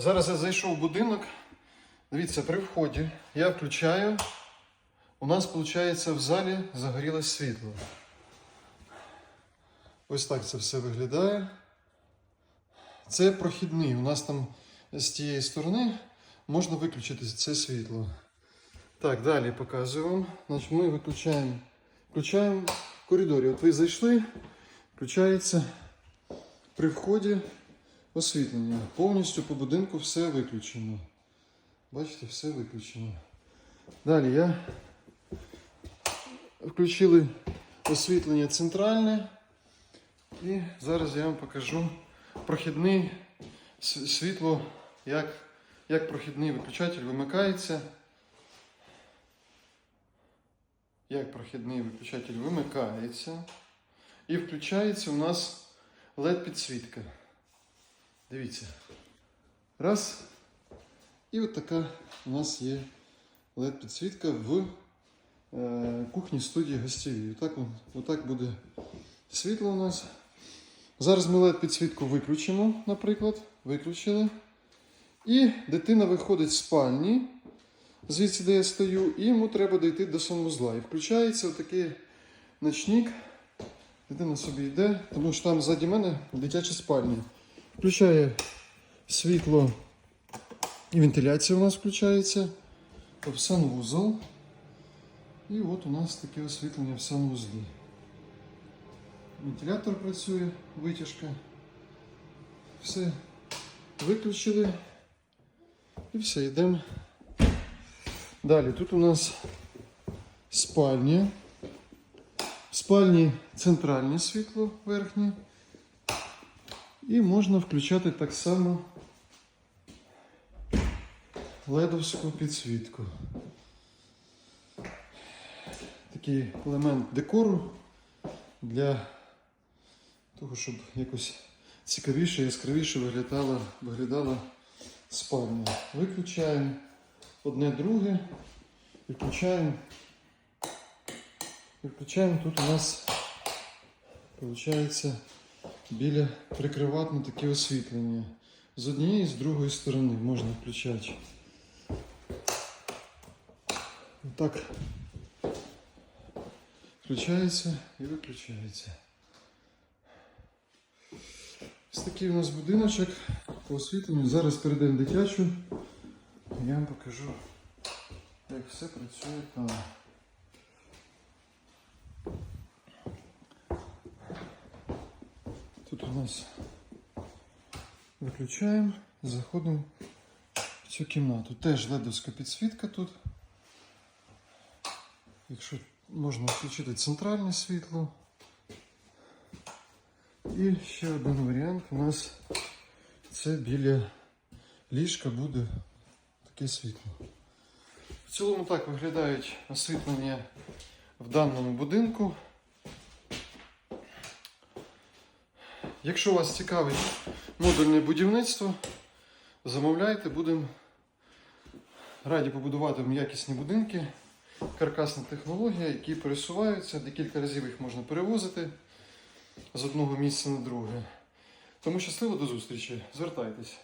Зараз я зайшов в будинок. Дивіться, при вході я включаю. У нас, виходить, в залі загорілось світло. Ось так це все виглядає. Це прохідний. У нас там з тієї сторони можна виключити це світло. Так, далі показую вам. Значить, ми виключаємо, включаємо коридорі. От ви зайшли, включається при вході освітлення. Повністю по будинку все виключено. Бачите, все виключено. Далі я включили освітлення центральне. І зараз я вам покажу прохідний світло, як, як прохідний виключатель вимикається. Як прохідний виключатель вимикається. І включається у нас LED підсвітка. Дивіться. Раз. І от така у нас є LED підсвітка в е, кухні студії гостєвій. Отак, отак буде світло у нас. Зараз ми LED підсвітку виключимо, наприклад. Виключили. І дитина виходить з спальні, звідси, де я стою, і йому треба дійти до санвузла. І включається отакий ночник. Дитина собі йде, тому що там ззаді мене дитяча спальня. Включає світло і вентиляція у нас включається. В санвузол. І от у нас таке освітлення в санвузлі. Вентилятор працює, витяжка. Все виключили. І все, йдемо. Далі, тут у нас спальня. В спальні центральне світло верхнє. І можна включати так само ледовську підсвітку. Такий елемент декору для того, щоб якось цікавіше, яскравіше виглядала, виглядала спальня. Виключаємо одне друге і включаємо. І включаємо тут у нас виходить біля прикриватне таке освітлення. З однієї і з другої сторони можна включати. Так включається і виключається. Ось такий у нас будиночок по освітленню. Зараз перейдемо дитячу. Я вам покажу, як все працює там. Тут у нас виключаємо, заходимо в цю кімнату. Теж ледовська підсвітка тут. Якщо можна включити центральне світло. І ще один варіант у нас це біля ліжка буде таке світло. В цілому так виглядають освітлення в даному будинку. Якщо вас цікавить модульне будівництво, замовляйте, будемо раді побудувати якісні будинки. Каркасна технологія, які пересуваються, декілька разів їх можна перевозити з одного місця на друге. Тому щасливо до зустрічі. Звертайтесь.